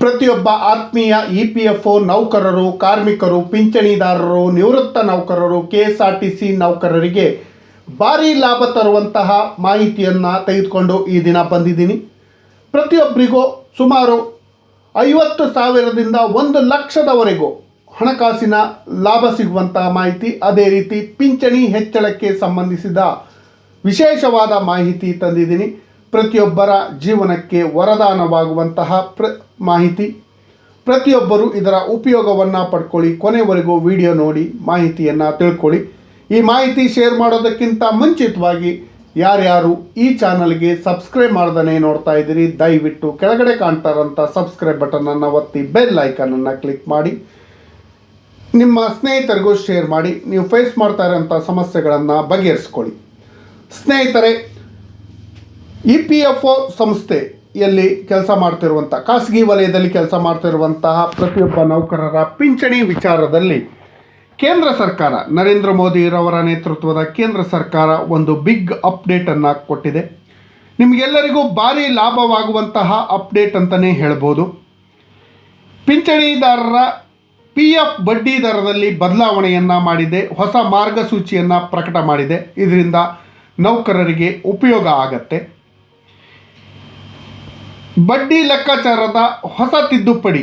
ಪ್ರತಿಯೊಬ್ಬ ಆತ್ಮೀಯ E P F O ನೌಕರರು, ಕಾರ್ಮಿಕರು, ಪಿಂಚಣಿದಾರರು, ನಿವೃತ್ತ ನೌಕರರು K S R T C ನೌಕರರಿಗೆ ಭಾರಿ ಲಾಭ ತರುವಂತಹ ಮಾಹಿತಿಯನ್ನು ತೆಗೆದುಕೊಂಡು ಈ ದಿನ ಬಂದಿದ್ದೀನಿ. ಪ್ರತಿಯೊಬ್ಬರಿಗೂ ಸುಮಾರು ಐವತ್ತು ಸಾವಿರದಿಂದ ಒಂದು ಲಕ್ಷದವರೆಗೂ ಹಣಕಾಸಿನ ಲಾಭ ಸಿಗುವಂತಹ ಮಾಹಿತಿ, ಅದೇ ರೀತಿ ಪಿಂಚಣಿ ಹೆಚ್ಚಳಕ್ಕೆ ಸಂಬಂಧಿಸಿದ ವಿಶೇಷವಾದ ಮಾಹಿತಿ ತಂದಿದ್ದೀನಿ. ಪ್ರತಿಯೊಬ್ಬರ ಜೀವನಕ್ಕೆ ವರದಾನವಾಗುವಂತಹ ಪ್ರ, ಮಾಹಿತಿ. ಪ್ರತಿಯೊಬ್ಬರು ಇದರ ಉಪಯೋಗವನ್ನು ಪಡ್ಕೊಳ್ಳಿ. ಕೊನೆವರೆಗೂ ವಿಡಿಯೋ ನೋಡಿ, ಮಾಹಿತಿಯನ್ನು ತಿಳ್ಕೊಳ್ಳಿ. ಈ ಮಾಹಿತಿ ಶೇರ್ ಮಾಡೋದಕ್ಕಿಂತ ಮುಂಚಿತವಾಗಿ ಯಾರ್ಯಾರು ಈ ಚಾನಲ್ಗೆ ಸಬ್ಸ್ಕ್ರೈಬ್ ಮಾಡ್ದೇ ನೋಡ್ತಾ ಇದ್ದೀರಿ, ದಯವಿಟ್ಟು ಕೆಳಗಡೆ ಕಾಣ್ತಾರಂಥ ಸಬ್ಸ್ಕ್ರೈಬ್ ಬಟನನ್ನು ಒತ್ತಿ, ಬೆಲ್ ಐಕನನ್ನು ಕ್ಲಿಕ್ ಮಾಡಿ. ನಿಮ್ಮ ಸ್ನೇಹಿತರಿಗೂ ಶೇರ್ ಮಾಡಿ. ನೀವು ಫೇಸ್ ಮಾಡ್ತಾ ಇರೋಂಥ ಸಮಸ್ಯೆಗಳನ್ನು ಬಗೆಹರಿಸ್ಕೊಳ್ಳಿ. ಸ್ನೇಹಿತರೆ ಇ ಪಿ ಎಫ್ ಒ ಸಂಸ್ಥೆಯಲ್ಲಿ ಕೆಲಸ ಮಾಡ್ತಿರುವಂಥ, ಖಾಸಗಿ ವಲಯದಲ್ಲಿ ಕೆಲಸ ಮಾಡ್ತಿರುವಂತಹ ಪ್ರತಿಯೊಬ್ಬ ನೌಕರರ ಪಿಂಚಣಿ ವಿಚಾರದಲ್ಲಿ ಕೇಂದ್ರ ಸರ್ಕಾರ, ನರೇಂದ್ರ ಮೋದಿರವರ ನೇತೃತ್ವದ ಕೇಂದ್ರ ಸರ್ಕಾರ ಒಂದು ಬಿಗ್ ಅಪ್ಡೇಟನ್ನು ಕೊಟ್ಟಿದೆ. ನಿಮಗೆಲ್ಲರಿಗೂ ಭಾರಿ ಲಾಭವಾಗುವಂತಹ ಅಪ್ಡೇಟ್ ಅಂತಲೇ ಹೇಳ್ಬೋದು. ಪಿಂಚಣಿದಾರರ ಪಿ ಎಫ್ ಬಡ್ಡಿ ದರದಲ್ಲಿ ಬದಲಾವಣೆಯನ್ನು ಮಾಡಿದೆ, ಹೊಸ ಮಾರ್ಗಸೂಚಿಯನ್ನು ಪ್ರಕಟ ಮಾಡಿದೆ. ಇದರಿಂದ ನೌಕರರಿಗೆ ಉಪಯೋಗ ಆಗತ್ತೆ. ಬಡ್ಡಿ ಲೆಕ್ಕಾಚಾರದ ಹೊಸ ತಿದ್ದುಪಡಿ.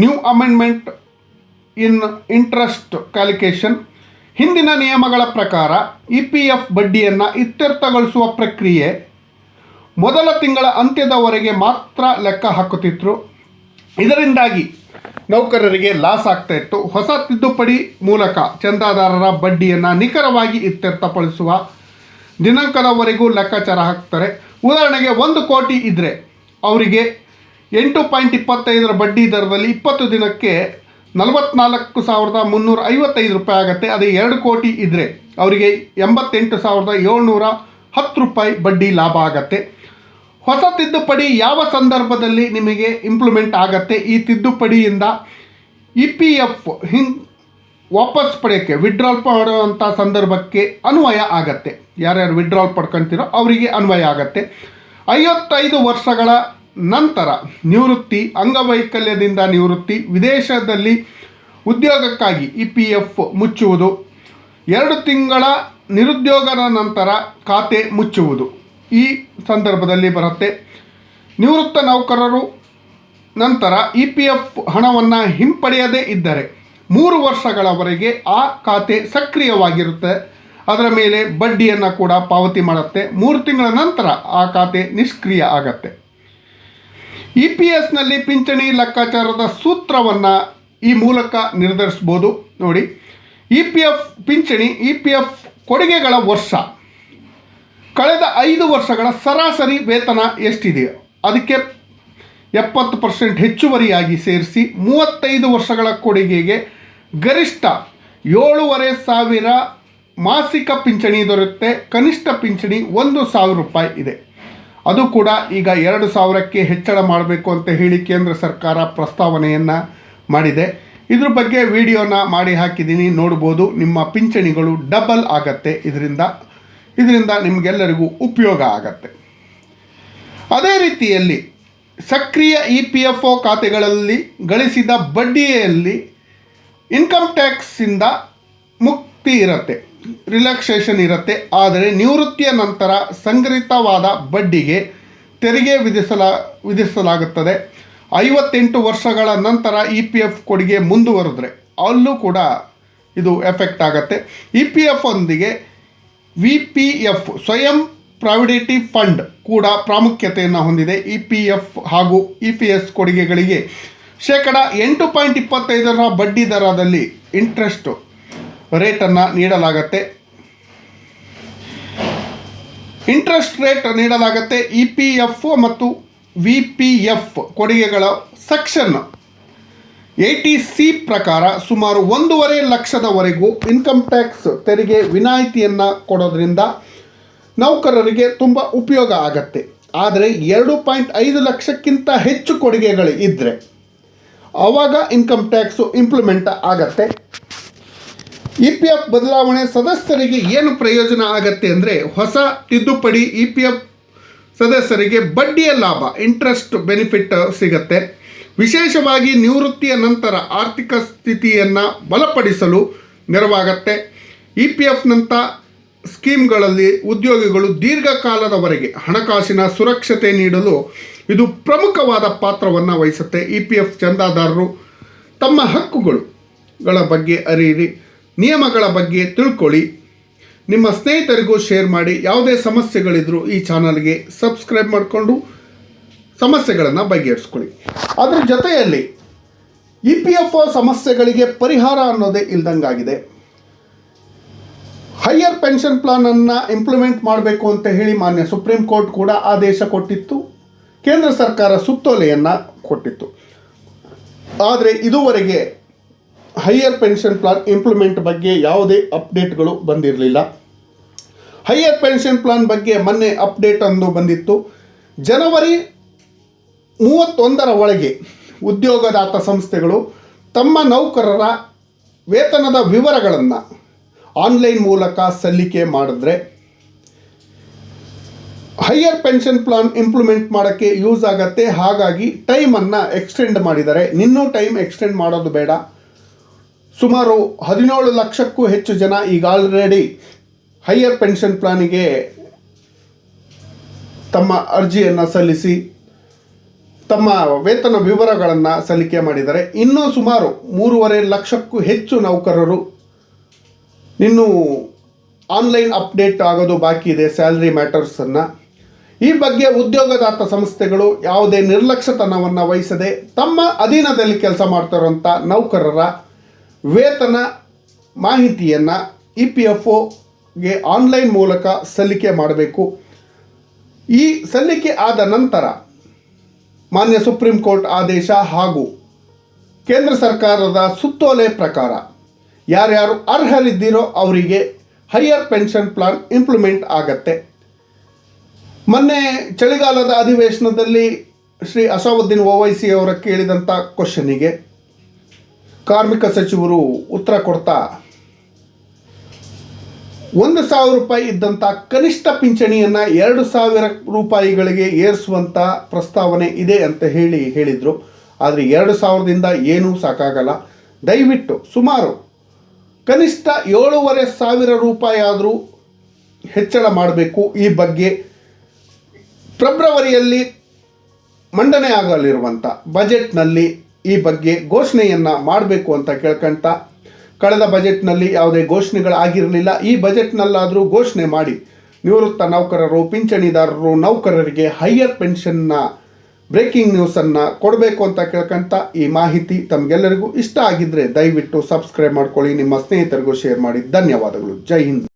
New amendment in interest calculation ಹಿಂದಿನ ನಿಯಮಗಳ ಪ್ರಕಾರ ಇ ಪಿ ಎಫ್ ಬಡ್ಡಿಯನ್ನು ಇತ್ಯರ್ಥಗೊಳಿಸುವ ಪ್ರಕ್ರಿಯೆ ಮೊದಲ ತಿಂಗಳ ಅಂತ್ಯದವರೆಗೆ ಮಾತ್ರ ಲೆಕ್ಕ ಹಾಕುತ್ತಿದ್ದರು ಇದರಿಂದಾಗಿ ನೌಕರರಿಗೆ ಲಾಸ್ ಆಗ್ತಾ ಇತ್ತು. ಹೊಸ ತಿದ್ದುಪಡಿ ಮೂಲಕ ಚಂದಾದಾರರ ಬಡ್ಡಿಯನ್ನು ನಿಖರವಾಗಿ ಇತ್ಯರ್ಥಪಡಿಸುವ ದಿನಾಂಕದವರೆಗೂ ಲೆಕ್ಕಾಚಾರ ಹಾಕ್ತಾರೆ. ಉದಾಹರಣೆಗೆ ಒಂದು ಕೋಟಿ ಇದ್ದರೆ ಅವರಿಗೆ ಎಂಟು ಪಾಯಿಂಟ್ ಇಪ್ಪತ್ತೈದರ ಬಡ್ಡಿ ದರದಲ್ಲಿ ಇಪ್ಪತ್ತು ದಿನಕ್ಕೆ ನಲವತ್ನಾಲ್ಕು ಸಾವಿರದ ಮುನ್ನೂರ ಐವತ್ತೈದು ರೂಪಾಯಿ ಆಗುತ್ತೆ. ಅದೇ ಎರಡು ಕೋಟಿ ಇದ್ದರೆ ಅವರಿಗೆ ಎಂಬತ್ತೆಂಟು ಸಾವಿರದ ಏಳ್ನೂರ ಹತ್ತು ರೂಪಾಯಿ ಬಡ್ಡಿ ಲಾಭ ಆಗತ್ತೆ. ಹೊಸ ತಿದ್ದುಪಡಿ ಯಾವ ಸಂದರ್ಭದಲ್ಲಿ ನಿಮಗೆ ಇಂಪ್ಲಿಮೆಂಟ್ ಆಗತ್ತೆ? ಈ ತಿದ್ದುಪಡಿಯಿಂದ ಇ ಪಿ ಎಫ್, ಹಿಂಗ್ ವಾಪಸ್ ಪಡೆಯೋಕ್ಕೆ ವಿಡ್ರಾಲ್ ಮಾಡುವಂಥ ಸಂದರ್ಭಕ್ಕೆ ಅನ್ವಯ ಆಗತ್ತೆ. ಯಾರ್ಯಾರು ವಿಡ್ರಾಲ್ ಪಡ್ಕೊಳ್ತೀರೋ ಅವರಿಗೆ ಅನ್ವಯ ಆಗತ್ತೆ. ಐವತ್ತೈದು ವರ್ಷಗಳ ನಂತರ ನಿವೃತ್ತಿ, ಅಂಗವೈಕಲ್ಯದಿಂದ ನಿವೃತ್ತಿ, ವಿದೇಶದಲ್ಲಿ ಉದ್ಯೋಗಕ್ಕಾಗಿ ಇ ಪಿ ಎಫ್ ಮುಚ್ಚುವುದು, ಎರಡು ತಿಂಗಳ ನಿರುದ್ಯೋಗದ ನಂತರ ಖಾತೆ ಮುಚ್ಚುವುದು ಈ ಸಂದರ್ಭದಲ್ಲಿ ಬರುತ್ತೆ. ನಿವೃತ್ತ ನೌಕರರು ನಂತರ ಇ ಪಿ ಎಫ್ ಹಣವನ್ನು ಹಿಂಪಡೆಯದೇ ಇದ್ದರೆ ಮೂರು ವರ್ಷಗಳವರೆಗೆ ಆ ಖಾತೆ ಸಕ್ರಿಯವಾಗಿರುತ್ತೆ. ಅದರ ಮೇಲೆ ಬಡ್ಡಿಯನ್ನು ಕೂಡ ಪಾವತಿ ಮಾಡುತ್ತೆ. ಮೂರು ತಿಂಗಳ ನಂತರ ಆ ಖಾತೆ ನಿಷ್ಕ್ರಿಯ ಆಗತ್ತೆ. ಇ ಪಿ ಎಸ್ನಲ್ಲಿ ಪಿಂಚಣಿ ಲೆಕ್ಕಾಚಾರದ ಸೂತ್ರವನ್ನು ಈ ಮೂಲಕ ನಿರ್ಧರಿಸ್ಬೋದು. ನೋಡಿ, ಇ ಪಿ ಎಫ್ ಪಿಂಚಣಿ, ಇ ಪಿ ಎಫ್ ಕೊಡುಗೆಗಳ ವರ್ಷ. ಕಳೆದ ಐದು ವರ್ಷಗಳ ಸರಾಸರಿ ವೇತನ ಎಷ್ಟಿದೆಯೋ ಅದಕ್ಕೆ ಎಪ್ಪತ್ತು ಪರ್ಸೆಂಟ್ ಹೆಚ್ಚುವರಿಯಾಗಿ ಸೇರಿಸಿ ಮೂವತ್ತೈದು ವರ್ಷಗಳ ಕೊಡುಗೆಗೆ ಗರಿಷ್ಠ ಏಳೂವರೆ ಸಾವಿರ ಮಾಸಿಕ ಪಿಂಚಣಿ ದೊರೆಯುತ್ತೆ. ಕನಿಷ್ಠ ಪಿಂಚಣಿ ಒಂದು ಸಾವಿರ ರೂಪಾಯಿ ಇದೆ. ಅದು ಕೂಡ ಈಗ ಎರಡು ಸಾವಿರಕ್ಕೆ ಹೆಚ್ಚಳ ಮಾಡಬೇಕು ಅಂತ ಹೇಳಿ ಕೇಂದ್ರ ಸರ್ಕಾರ ಪ್ರಸ್ತಾವನೆಯನ್ನು ಮಾಡಿದೆ. ಇದ್ರ ಬಗ್ಗೆ ವಿಡಿಯೋನ ಮಾಡಿ ಹಾಕಿದ್ದೀನಿ. ನೋಡ್ಬೋದು ನಿಮ್ಮ ಪಿಂಚಣಿಗಳು ಡಬಲ್ ಆಗತ್ತೆ. ಇದರಿಂದ ಇದರಿಂದ ನಿಮಗೆಲ್ಲರಿಗೂ ಉಪಯೋಗ ಆಗತ್ತೆ. ಅದೇ ರೀತಿಯಲ್ಲಿ ಸಕ್ರಿಯ ಇ ಪಿ ಎಫ್ ಒ ಖಾತೆಗಳಲ್ಲಿ ಗಳಿಸಿದ ಬಡ್ಡಿಯಲ್ಲಿ ಇನ್ಕಮ್ ಟ್ಯಾಕ್ಸಿಂದ ಮುಕ್ತಿ ಇರುತ್ತೆ ರಿಲ್ಯಾಕ್ಸೇಷನ್ ಇರುತ್ತೆ. ಆದರೆ ನಿವೃತ್ತಿಯ ನಂತರ ಸಂಗ್ರಹಿತವಾದ ಬಡ್ಡಿಗೆ ತೆರಿಗೆ ವಿಧಿಸಲ, ವಿಧಿಸಲಾಗುತ್ತದೆ. ಐವತ್ತೆಂಟು ವರ್ಷಗಳ ನಂತರ ಇ ಪಿ ಎಫ್ ಕೊಡುಗೆ ಮುಂದುವರೆದ್ರೆ ಅಲ್ಲೂ ಕೂಡ ಇದು ಎಫೆಕ್ಟ್ ಆಗುತ್ತೆ. ಇ ಪಿ ಎಫ್ ಒಂದಿಗೆ ವಿ ಪಿ ಎಫ್ ಸ್ವಯಂ ಪ್ರಾವಿಡೆಂಟಿ ಫಂಡ್ ಕೂಡ ಪ್ರಾಮುಖ್ಯತೆಯನ್ನು ಹೊಂದಿದೆ. ಇ ಪಿ ಎಫ್ ಹಾಗೂ ಇ ಪಿ ಎಸ್ ಕೊಡುಗೆಗಳಿಗೆ ಶೇಕಡ ಎಂಟು ಪಾಯಿಂಟ್ ಇಪ್ಪತ್ತೈದರ ಬಡ್ಡಿ ದರದಲ್ಲಿ ಇಂಟ್ರೆಸ್ಟು ರೇಟನ್ನು ನೀಡಲಾಗತ್ತೆ. ಇಂಟ್ರೆಸ್ಟ್ ರೇಟ್ ನೀಡಲಾಗತ್ತೆ ಇ ಪಿ ಎಫ್ ಮತ್ತು ವಿ ಪಿ ಎಫ್ ಕೊಡುಗೆಗಳ ಸೆಕ್ಷನ್ ಟಿ ಸಿ ಪ್ರಕಾರ ಸುಮಾರು ಒಂದೂವರೆ ಲಕ್ಷದವರೆಗೂ ಇನ್ಕಮ್ ಟ್ಯಾಕ್ಸ್ ತೆರಿಗೆ ವಿನಾಯಿತಿಯನ್ನು ಕೊಡೋದ್ರಿಂದ ನೌಕರರಿಗೆ ತುಂಬ ಉಪಯೋಗ ಆಗತ್ತೆ. ಆದರೆ ಎರಡು ಪಾಯಿಂಟ್ ಐದು ಲಕ್ಷಕ್ಕಿಂತ ಹೆಚ್ಚು ಕೊಡುಗೆಗಳು ಇದ್ದರೆ ಆವಾಗ ಇನ್ಕಮ್ ಟ್ಯಾಕ್ಸು ಇಂಪ್ಲಿಮೆಂಟ್ ಆಗತ್ತೆ. ಇ ಪಿ ಎಫ್ ಬದಲಾವಣೆ ಸದಸ್ಯರಿಗೆ ಏನು ಪ್ರಯೋಜನ ಆಗತ್ತೆ ಅಂದರೆ ಹೊಸ ತಿದ್ದುಪಡಿ ಇ ಪಿ ಎಫ್ ಸದಸ್ಯರಿಗೆ ಬಡ್ಡಿಯ ಲಾಭ ಇಂಟ್ರೆಸ್ಟ್ ಬೆನಿಫಿಟ್ ಸಿಗತ್ತೆ. ವಿಶೇಷವಾಗಿ ನಿವೃತ್ತಿಯ ನಂತರ ಆರ್ಥಿಕ ಸ್ಥಿತಿಯನ್ನು ಬಲಪಡಿಸಲು ನೆರವಾಗತ್ತೆ. ಇ ಪಿ ಎಫ್ನಂಥ ಸ್ಕೀಮ್ಗಳಲ್ಲಿ ಉದ್ಯೋಗಿಗಳು ದೀರ್ಘಕಾಲದವರೆಗೆ ಹಣಕಾಸಿನ ಸುರಕ್ಷತೆ ನೀಡಲು ಇದು ಪ್ರಮುಖವಾದ ಪಾತ್ರವನ್ನು ವಹಿಸುತ್ತೆ. ಇ ಪಿ ಎಫ್ ಚಂದಾದಾರರು ತಮ್ಮ ಹಕ್ಕುಗಳುಗಳ ಬಗ್ಗೆ ಅರಿಯಿರಿ, ನಿಯಮಗಳ ಬಗ್ಗೆ ತಿಳ್ಕೊಳ್ಳಿ. ನಿಮ್ಮ ಸ್ನೇಹಿತರಿಗೂ ಶೇರ್ ಮಾಡಿ, ಯಾವುದೇ ಸಮಸ್ಯೆಗಳಿದ್ದರೂ ಈ ಚಾನಲ್ಗೆ ಸಬ್ಸ್ಕ್ರೈಬ್ ಮಾಡಿಕೊಂಡು ಸಮಸ್ಯೆಗಳನ್ನು ಬಗೆಹರಿಸ್ಕೊಳ್ಳಿ. ಅದರ ಜೊತೆಯಲ್ಲಿ ಇ ಪಿ ಎಫ್ ಸಮಸ್ಯೆಗಳಿಗೆ ಪರಿಹಾರ ಅನ್ನೋದೇ ಇಲ್ದಂಗಾಗಿದೆ. ಹೈಯರ್ ಪೆನ್ಷನ್ ಪ್ಲಾನನ್ನು ಇಂಪ್ಲಿಮೆಂಟ್ ಮಾಡಬೇಕು ಅಂತ ಹೇಳಿ ಮಾನ್ಯ ಸುಪ್ರೀಂ ಕೋರ್ಟ್ ಕೂಡ ಆದೇಶ ಕೊಟ್ಟಿತ್ತು. ಕೇಂದ್ರ ಸರ್ಕಾರ ಸುತ್ತೋಲೆಯನ್ನು ಕೊಟ್ಟಿತ್ತು. ಆದರೆ ಇದುವರೆಗೆ ಹೈಯರ್ ಪೆನ್ಷನ್ ಪ್ಲಾನ್ ಇಂಪ್ಲಿಮೆಂಟ್ ಬಗ್ಗೆ ಯಾವುದೇ ಅಪ್ಡೇಟ್ಗಳು ಬಂದಿರಲಿಲ್ಲ. ಹೈಯರ್ ಪೆನ್ಷನ್ ಪ್ಲಾನ್ ಬಗ್ಗೆ ಮೊನ್ನೆ ಅಪ್ಡೇಟ್ ಅಂದು ಬಂದಿತ್ತು. ಜನವರಿ ಮೂವತ್ತೊಂದರ ಒಳಗೆ ಉದ್ಯೋಗದಾತ ಸಂಸ್ಥೆಗಳು ತಮ್ಮ ನೌಕರರ ವೇತನದ ವಿವರಗಳನ್ನು ಆನ್ಲೈನ್ ಮೂಲಕ ಸಲ್ಲಿಕೆ ಮಾಡಿದ್ರೆ ಹೈಯರ್ ಪೆನ್ಷನ್ ಪ್ಲಾನ್ ಇಂಪ್ಲಿಮೆಂಟ್ ಮಾಡೋಕ್ಕೆ ಯೂಸ್ ಆಗತ್ತೆ. ಹಾಗಾಗಿ ಟೈಮನ್ನು ಎಕ್ಸ್ಟೆಂಡ್ ಮಾಡಿದ್ದಾರೆ ನಿನ್ನೂ ಟೈಮ್ ಎಕ್ಸ್ಟೆಂಡ್ ಮಾಡೋದು ಬೇಡ. ಸುಮಾರು ಹದಿನೇಳು ಲಕ್ಷಕ್ಕೂ ಹೆಚ್ಚು ಜನ ಈಗ ಆಲ್ರೆಡಿ ಹೈಯರ್ ಪೆನ್ಷನ್ ಪ್ಲಾನಿಗೆ ತಮ್ಮ ಅರ್ಜಿಯನ್ನು ಸಲ್ಲಿಸಿ, ತಮ್ಮ ವೇತನ ವಿವರಗಳನ್ನು ಸಲ್ಲಿಕೆ ಮಾಡಿದ್ದಾರೆ ಇನ್ನೂ ಸುಮಾರು ಮೂರುವರೆ ಲಕ್ಷಕ್ಕೂ ಹೆಚ್ಚು ನೌಕರರು ಇನ್ನೂ ಆನ್ಲೈನ್ ಅಪ್ಡೇಟ್ ಆಗೋದು ಬಾಕಿ ಇದೆ ಸ್ಯಾಲ್ರಿ ಮ್ಯಾಟರ್ಸನ್ನು ಈ ಬಗ್ಗೆ ಉದ್ಯೋಗದಾತ ಸಂಸ್ಥೆಗಳು ಯಾವುದೇ ನಿರ್ಲಕ್ಷ್ಯತನವನ್ನು ವಹಿಸದೆ ತಮ್ಮ ಅಧೀನದಲ್ಲಿ ಕೆಲಸ ಮಾಡ್ತಿರೋಂಥ ನೌಕರರ ವೇತನ ಮಾಹಿತಿಯನ್ನು ಇ ಪಿ ಎಫ್ ಒಗೆ ಆನ್ಲೈನ್ ಮೂಲಕ ಸಲ್ಲಿಕೆ ಮಾಡಬೇಕು. ಈ ಸಲ್ಲಿಕೆ ಆದ ನಂತರ ಮಾನ್ಯ ಸುಪ್ರೀಂ ಕೋರ್ಟ್ ಆದೇಶ ಹಾಗೂ ಕೇಂದ್ರ ಸರ್ಕಾರದ ಸುತ್ತೋಲೆ ಪ್ರಕಾರ ಯಾರ್ಯಾರು ಅರ್ಹರಿದ್ದೀರೋ ಅವರಿಗೆ ಹೈಯರ್ ಪೆನ್ಷನ್ ಪ್ಲಾನ್ ಇಂಪ್ಲಿಮೆಂಟ್ ಆಗತ್ತೆ. ಮೊನ್ನೆ ಚಳಿಗಾಲದ ಅಧಿವೇಶನದಲ್ಲಿ ಶ್ರೀ ಅಸಾವುದ್ದೀನ್ ಓವೈಸಿ ಅವರ ಕೇಳಿದಂಥ ಕ್ವಶನಿಗೆ ಕಾರ್ಮಿಕ ಸಚಿವರು ಉತ್ತರ ಕೊಡ್ತಾ, ಒಂದು ಸಾವಿರ ರೂಪಾಯಿ ಇದ್ದಂಥ ಕನಿಷ್ಠ ಪಿಂಚಣಿಯನ್ನು ಎರಡು ಸಾವಿರ ರೂಪಾಯಿಗಳಿಗೆ ಏರಿಸುವಂಥ ಪ್ರಸ್ತಾವನೆ ಇದೆ ಅಂತ ಹೇಳಿ ಹೇಳಿದರು. ಆದರೆ ಎರಡು ಸಾವಿರದಿಂದ ಏನೂ ಸಾಕಾಗಲ್ಲ. ದಯವಿಟ್ಟು ಸುಮಾರು ಕನಿಷ್ಠ ಏಳೂವರೆ ಸಾವಿರ ರೂಪಾಯಿ ಆದರೂ ಹೆಚ್ಚಳ ಮಾಡಬೇಕು ಈ ಬಗ್ಗೆ. ಫೆಬ್ರವರಿಯಲ್ಲಿ ಮಂಡನೆ ಆಗಲಿರುವಂಥ ಬಜೆಟ್ನಲ್ಲಿ ಈ ಬಗ್ಗೆ ಘೋಷಣೆಯನ್ನು ಮಾಡಬೇಕು ಅಂತ ಕೇಳ್ಕೊಂತ ಕಳೆದ ಬಜೆಟ್ನಲ್ಲಿ ಯಾವುದೇ ಘೋಷಣೆಗಳಾಗಿರಲಿಲ್ಲ. ಈ ಬಜೆಟ್ನಲ್ಲಾದರೂ ಘೋಷಣೆ ಮಾಡಿ ನಿವೃತ್ತ ನೌಕರರು, ಪಿಂಚಣಿದಾರರು, ನೌಕರರಿಗೆ ಹೈಯರ್ ಪೆನ್ಷನ್ನ, ಬ್ರೇಕಿಂಗ್ ನ್ಯೂಸನ್ನು ಕೊಡಬೇಕು ಅಂತ ಕೇಳ್ಕೊಂತ ಈ ಮಾಹಿತಿ ತಮಗೆಲ್ಲರಿಗೂ ಇಷ್ಟ ಆಗಿದ್ದರೆ ದಯವಿಟ್ಟು ಸಬ್ಸ್ಕ್ರೈಬ್ ಮಾಡ್ಕೊಳ್ಳಿ. ನಿಮ್ಮ ಸ್ನೇಹಿತರಿಗೂ ಶೇರ್ ಮಾಡಿ. ಧನ್ಯವಾದಗಳು. ಜೈ ಹಿಂದ್.